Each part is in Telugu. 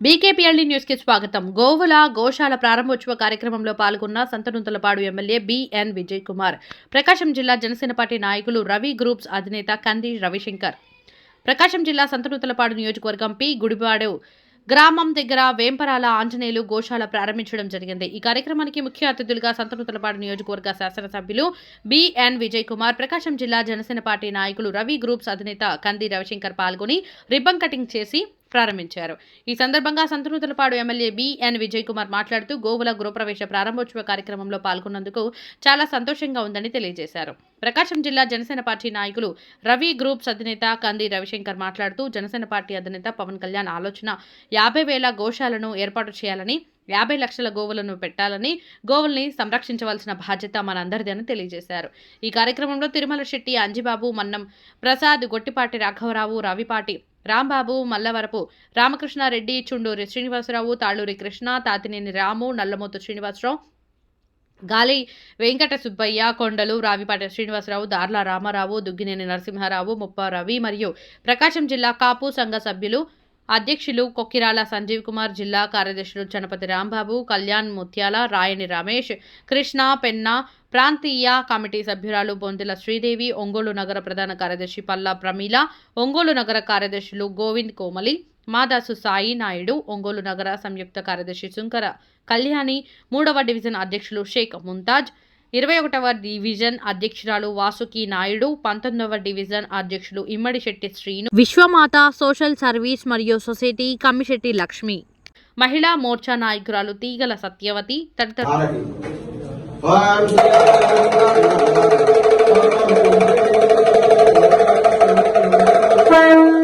బీకేపీఎల్డీ న్యూస్కి స్వాగతం. గోవుల గోశాల ప్రారంభోత్సవ కార్యక్రమంలో పాల్గొన్న సంతనుంతలపాడు ఎమ్మెల్యే బిఎన్ విజయ్ కుమార్ ప్రకాశం జిల్లా జనసేన పార్టీ నాయకులు రవి గ్రూప్స్ అధినేత కంది రవిశంకర్. ప్రకాశం జిల్లా సంతనూతలపాడు నియోజకవర్గం పి. గుడివాడు గ్రామం దగ్గర వేంపరాల ఆంజనేయులు గోశాల ప్రారంభించడం జరిగింది. ఈ కార్యక్రమానికి ముఖ్య అతిథులుగా సంతనూతలపాడు నియోజకవర్గ శాసనసభ్యులు బిఎన్ విజయ్ కుమార్ ప్రకాశం జిల్లా జనసేన పార్టీ నాయకులు రవి గ్రూప్స్ అధినేత కంది రవిశంకర్ పాల్గొని రిబ్బన్ కటింగ్ చేసి ప్రారంభించారు. ఈ సందర్భంగా సంతనూతలపాడు ఎమ్మెల్యే బిఎన్ విజయ్ కుమార్ మాట్లాడుతూ గోవుల గృహప్రవేశ ప్రారంభోత్సవ కార్యక్రమంలో పాల్గొన్నందుకు చాలా సంతోషంగా ఉందని తెలియజేశారు. ప్రకాశం జిల్లా జనసేన పార్టీ నాయకులు రవి గ్రూప్స్ అధినేత కంది రవిశంకర్ మాట్లాడుతూ జనసేన పార్టీ అధినేత పవన్ కళ్యాణ్ ఆలోచన యాభై వేల గోశాలను ఏర్పాటు చేయాలని యాభై లక్షల గోవులను పెట్టాలని గోవుల్ని సంరక్షించవలసిన బాధ్యత మనందరిది అని తెలియజేశారు. ఈ కార్యక్రమంలో తిరుమల శెట్టి అంజిబాబు మన్నం ప్రసాద్ గొట్టిపాటి రాఘవరావు రవిపాటి రాంబాబు మల్లవరపు రామకృష్ణారెడ్డి చుండూరి శ్రీనివాసరావు తాళూరి కృష్ణ తాతినేని రాము నల్లమూతు శ్రీనివాసరావు గాలి వెంకట సుబ్బయ్య కొండలు రావిపాట శ్రీనివాసరావు దార్ల రామారావు దుగ్గినేని నరసింహారావు ముప్ప రవి మరియు ప్రకాశం జిల్లా కాపు సంఘ సభ్యులు అధ్యక్షులు కొక్కిరాల సంజీవ్ కుమార్ జిల్లా కార్యదర్శులు చనపతి రాంబాబు కళ్యాణ్ ముత్యాల రాయని రమేష్ కృష్ణ పెన్న ప్రాంతీయ కమిటీ సభ్యురాలు బొందెల శ్రీదేవి ఒంగోలు నగర ప్రధాన కార్యదర్శి పల్లా ప్రమీల ఒంగోలు నగర కార్యదర్శులు గోవింద్ కోమలి మాదాసు సాయి నాయుడు ఒంగోలు నగర సంయుక్త కార్యదర్శి శుంకర కళ్యాణి మూడవ డివిజన్ అధ్యక్షులు షేక్ ముంతాజ్ ఇరవై ఒకటవ డివిజన్ అధ్యక్షురాలు వాసుకి నాయుడు పంతొమ్మిదవ డివిజన్ అధ్యక్షులు ఇమ్మడి శెట్టి శ్రీను విశ్వమాత సోషల్ సర్వీస్ మరియు సొసైటీ కమ్మిశెట్టి లక్ష్మి. మహిళా మోర్చా నాయకురాలు తీగల సత్యవతి తదితరులు. భారతి ఓం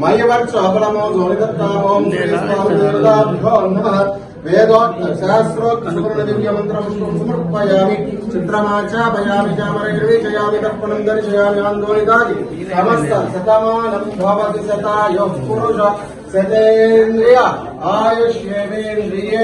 మయవర్చ అబలమో ధోని దత్తామో నేస్తామో దేవదాభ్యో నమః సర్వాణో జ్ఞేయోరక్షదోహుమేవ మయవర్చ బలమో ధ్వనిదత్తామోం దేవతాభ్యో నమః వేదోక్తశాస్త్రోక్తసువర్ణదివ్యమంత్రం సమర్పయామి చిత్రమాచాపయామి చామరగిరిచయామి దర్పణం దర్శయామి ఆందోళితాది సమస్త శతమానం భవతి శతాయోః పురుష శతేంద్రియ ఆయుష్యేంద్రియే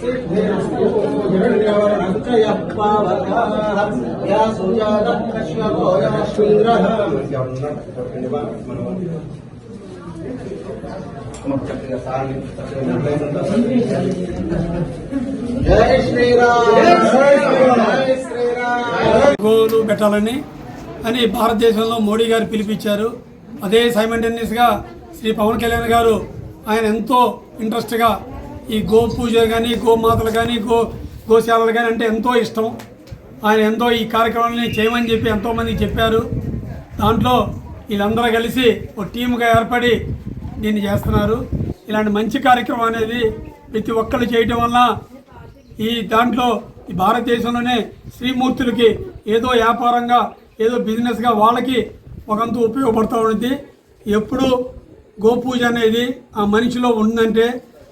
सिद्धिरस्तु हिरण्यवर्णश्च यः पावकाः या सुजातः कश्यपो याश्विन्द्रः జై శ్రీరామ్ జై శ్రీరామ్ గోలు పెట్టాలని అని భారతదేశంలో మోడీ గారు పిలిపించారు అదే సైమంటేనియస్గా శ్రీ పవన్ కళ్యాణ్ గారు ఆయన ఎంతో ఇంట్రెస్ట్గా ఈ గో పూజ కానీ గోమాతలు కానీ గో గోశాలలు కానీ అంటే ఎంతో ఇష్టం. ఆయన ఎంతో ఈ కార్యక్రమాన్ని చేయమని చెప్పి ఎంతోమంది చెప్పారు. దాంట్లో వీళ్ళందరూ కలిసి ఒక టీముగా ఏర్పడి దీన్ని చేస్తున్నారు. ఇలాంటి మంచి కార్యక్రమం అనేది ప్రతి ఒక్కరు చేయటం వల్ల ఈ దాంట్లో ఈ భారతదేశంలోనే శ్రీమూర్తులకి ఏదో వ్యాపారంగా ఏదో బిజినెస్గా వాళ్ళకి ఒకంత ఉపయోగపడుతూ ఉంటుంది ఎప్పుడు గోపూజ అనేది ఆ మనిషిలో ఉందంటే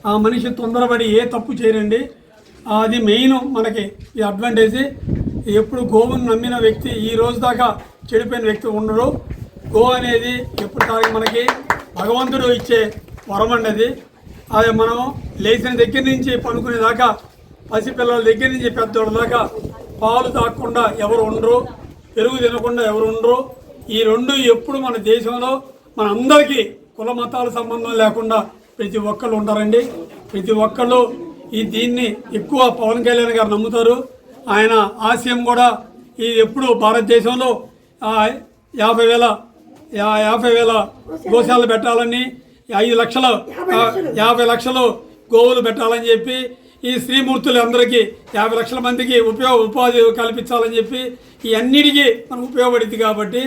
ఆ మనిషి తొందరపడి ఏ తప్పు చేయరండి అది మెయిన్ మనకి ఈ అడ్వాంటేజ్. ఎప్పుడు గోవును నమ్మిన వ్యక్తి ఈ రోజు దాకా చెడిపోయిన వ్యక్తి ఉండరు గో అనేది ఎప్పుడు దాకా మనకి భగవంతుడు ఇచ్చే వరం అండి అది అది మనం లేచిన దగ్గర నుంచి పనుకునే దాకా పసిపిల్లల దగ్గర నుంచి పెద్దోళ్ళ దాకా పాలు తాగకుండా ఎవరు ఉండరు. పెరుగు తినకుండా ఎవరు ఉండరు. ఈ రెండు ఎప్పుడు మన దేశంలో మన అందరికీ కుల మతాల సంబంధం లేకుండా ప్రతి ఒక్కళ్ళు ఉంటారండి ప్రతి ఒక్కళ్ళు ఈ దీన్ని ఎక్కువ పవన్ కళ్యాణ్ గారు నమ్ముతారు. ఆయన ఆశయం కూడా ఇది ఎప్పుడు భారతదేశంలో యాభై వేల యాభై వేల గోశాలలు పెట్టాలని ఐదు లక్షలు యాభై లక్షలు. గోవులు పెట్టాలని చెప్పి ఈ శ్రీమూర్తులు అందరికీ యాభై లక్షల మందికి ఉపయోగ ఉపాధి కల్పించాలని చెప్పి ఈ అన్నిటికీ మనకు ఉపయోగపడింది కాబట్టి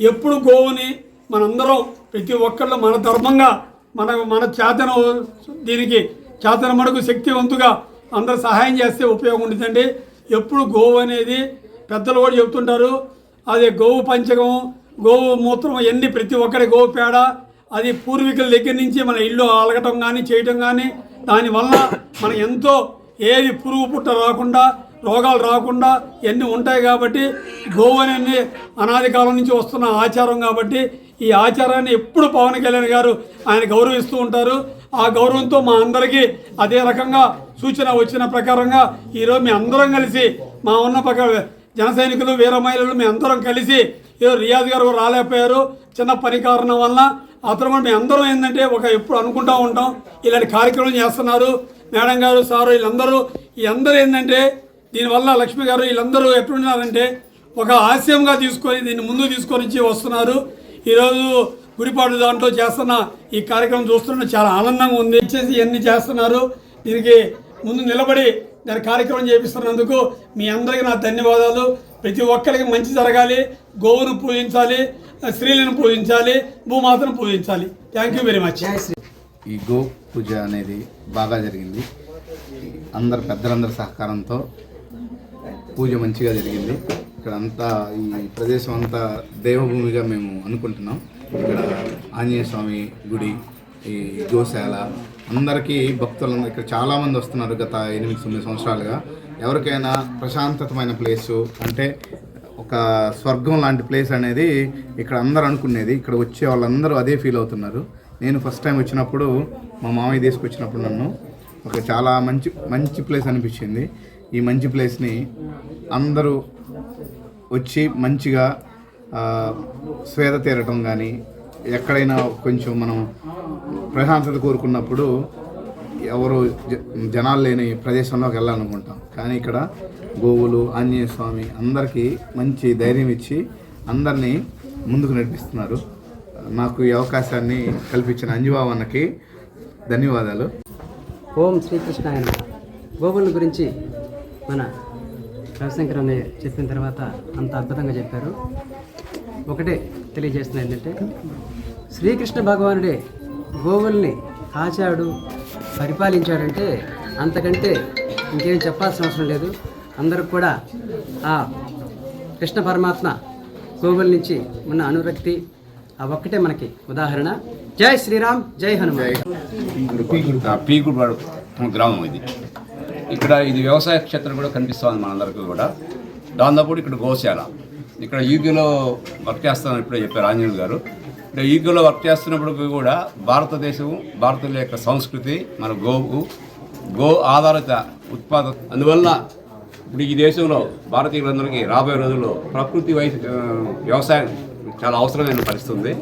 ఎప్పుడు గోవుని మనందరం ప్రతి ఒక్కళ్ళు మన ధర్మంగా మన మన చేతన దీనికి చేతన మడుగు శక్తివంతుగా అందరూ సహాయం చేస్తే ఉపయోగం ఉంటుందండి ఎప్పుడు గోవు అనేది పెద్దలు కూడా చెప్తుంటారు అదే గోవు పంచకం గోవు మూత్రం ఎన్ని ప్రతి ఒక్కరి గోవు పేడ అది పూర్వీకుల దగ్గర నుంచి మన ఇల్లు అలగటం కానీ చేయటం కానీ దానివల్ల మనం ఎంతో ఏది పురుగు పుట్ట రాకుండా రోగాలు రాకుండా ఎన్ని ఉంటాయి కాబట్టి గోవు అనేది అనాది కాలం నుంచి వస్తున్న ఆచారం కాబట్టి ఈ ఆచారాన్ని ఎప్పుడు పవన్ కళ్యాణ్ గారు ఆయన గౌరవిస్తూ ఉంటారు. ఆ గౌరవంతో మా అందరికీ అదే రకంగా సూచన వచ్చిన ప్రకారంగా ఈరోజు మీ అందరం కలిసి మా ఉన్న ప్రకారం జన సైనికులు వీర మహిళలు మీ అందరం కలిసి ఏదో రియాజ్ గారు రాలేకపోయారు. చిన్న పని కారణం వల్ల అతను కూడా మేము అందరం ఏంటంటే ఒక ఎప్పుడు అనుకుంటూ ఉంటాం. ఇలాంటి కార్యక్రమం చేస్తున్నారు. మేడం గారు సారు వీళ్ళందరూ ఈ అందరూ ఏంటంటే దీనివల్ల లక్ష్మి గారు వీళ్ళందరూ ఎట్లున్నారంటే ఒక హాస్యంగా తీసుకొని దీన్ని ముందుకు తీసుకొని వచ్చి వస్తున్నారు. ఈరోజు గుడిపాడు దాంట్లో చేస్తున్న ఈ కార్యక్రమం చూస్తుంటే చాలా ఆనందంగా ఉంది. ఇచ్చేసి ఇవన్నీ చేస్తున్నారు. దీనికి ముందు నిలబడి దాని కార్యక్రమం చేపిస్తున్నందుకు మీ అందరికీ నా ధన్యవాదాలు. ప్రతి ఒక్కరికి మంచి జరగాలి. గోవును పూజించాలి స్త్రీలను పూజించాలి భూమాతను పూజించాలి. థ్యాంక్ యూ వెరీ మచ్ ఈ గో పూజ అనేది బాగా జరిగింది. అందరు పెద్దలందరి సహకారంతో పూజ మంచిగా జరిగింది. ఇక్కడ అంతా ఈ ప్రదేశం అంతా దేవభూమిగా మేము అనుకుంటున్నాం. ఇక్కడ ఆంజనేయ స్వామి గుడి ఈ గోశాల అందరికీ భక్తులందరూ ఇక్కడ చాలామంది వస్తున్నారు గత ఎనిమిది తొమ్మిది సంవత్సరాలుగా. ఎవరికైనా ప్రశాంతతమైన ప్లేసు అంటే ఒక స్వర్గం లాంటి ప్లేస్ అనేది ఇక్కడ అందరూ అనుకునేది ఇక్కడ వచ్చే వాళ్ళందరూ అదే ఫీల్ అవుతున్నారు. నేను ఫస్ట్ టైం వచ్చినప్పుడు మా మామయ్య తీసుకొచ్చినప్పుడు నన్ను ఒక చాలా మంచి మంచి ప్లేస్ అనిపించింది. ఈ మంచి ప్లేస్ని అందరూ వచ్చి మంచిగా స్వేద తీరటం కానీ ఎక్కడైనా కొంచెం మనం ప్రశాంతత కోరుకున్నప్పుడు ఎవరు జ- జనాలు లేని ప్రదేశంలోకి వెళ్ళాలనుకుంటాం. కానీ ఇక్కడ గోవులు ఆంజనేయ స్వామి అందరికీ మంచి ధైర్యం ఇచ్చి అందరినీ ముందుకు నడిపిస్తున్నారు. నాకు ఈ అవకాశాన్ని కల్పించిన అంజుబావన్నకి ధన్యవాదాలు. ఓం శ్రీకృష్ణ గోవుల గురించి మన రవిశంకర్ అన్నయ్య చెప్పిన తర్వాత అంత అద్భుతంగా చెప్పారు ఒకటే తెలియజేస్తున్నా ఏంటంటే శ్రీకృష్ణ భగవానుడే గోవుల్ని కాచాడు పరిపాలించాడంటే అంతకంటే ఇంకేం చెప్పాల్సిన అవసరం లేదు అందరూ కూడా ఆ కృష్ణ పరమాత్మ గోవుల నుంచి ఉన్న అనురక్తి ఆ ఒక్కటే మనకి ఉదాహరణ జై శ్రీరామ్ జై హనుమాన్ గ్రామం ఇది ఇక్కడ ఇది వ్యవసాయ క్షేత్రం కూడా కనిపిస్తుంది మనందరికీ కూడా. దాంతోపాటు ఇక్కడ గోశాల. ఇక్కడ యూకేలో వర్క్ చేస్తానని ఇప్పుడే చెప్పారు ఆంజనేయులు గారు. ఇక్కడ యూకేలో వర్క్ చేస్తున్నప్పుడు కూడా భారతదేశం భారతీయుల యొక్క సంస్కృతి మన గోవు గో ఆధారిత ఉత్పాదక అందువల్ల ఇప్పుడు ఈ దేశంలో భారతీయులందరికీ రాబోయే రోజుల్లో ప్రకృతి వై వ్యవసాయం చాలా అవసరమైన పరిస్థితి ఉంది.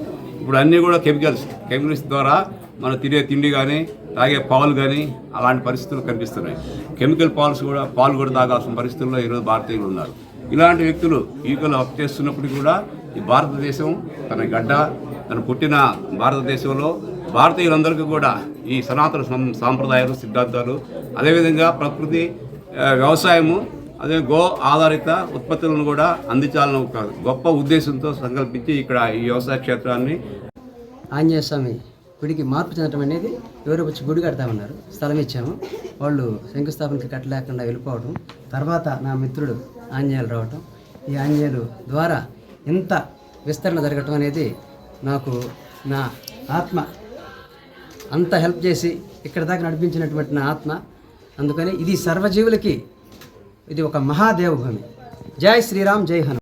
ఇప్పుడు అన్నీ కూడా కెమికల్స్ కెమికల్స్ ద్వారా మనం తినే తిండి కానీ తాగే పాలు కానీ అలాంటి పరిస్థితులు కనిపిస్తున్నాయి. కెమికల్ పాల్స్ కూడా పాలు కూడా తాగాల్సిన పరిస్థితుల్లో ఈరోజు భారతీయులు ఉన్నారు. ఇలాంటి వ్యక్తులు ఈకలు వర్క్ చేస్తున్నప్పటికీ కూడా ఈ భారతదేశం తన గడ్డ తను పుట్టిన భారతదేశంలో భారతీయులందరికీ కూడా ఈ సనాతన సం- సాంప్రదాయాలు సిద్ధాంతాలు అదేవిధంగా ప్రకృతి వ్యవసాయము అదే గో ఆధారిత ఉత్పత్తులను కూడా అందించాలని ఒక గొప్ప ఉద్దేశంతో సంకల్పించి ఇక్కడ ఈ వ్యవసాయ క్షేత్రాన్ని ఆంజనేయ స్వామి గుడికి మార్పు చెందడం అనేది ఎవరో వచ్చి గుడి కడతామన్నారు. స్థలం ఇచ్చాము. వాళ్ళు శంకుస్థాపనకి కట్టలేకుండా వెళ్ళిపోవడం తర్వాత నా మిత్రుడు ఆంజనేయులు రావటం. ఈ ఆంజనేయులు ద్వారా ఇంత విస్తరణ జరగటం అనేది నాకు నా ఆత్మ అంత హెల్ప్ చేసి ఇక్కడ దాకా నడిపించినటువంటి నా ఆత్మ. అందుకని ఇది సర్వజీవులకి ఇది ఒక మహాదేవభూమి. జై శ్రీరామ్ జై హను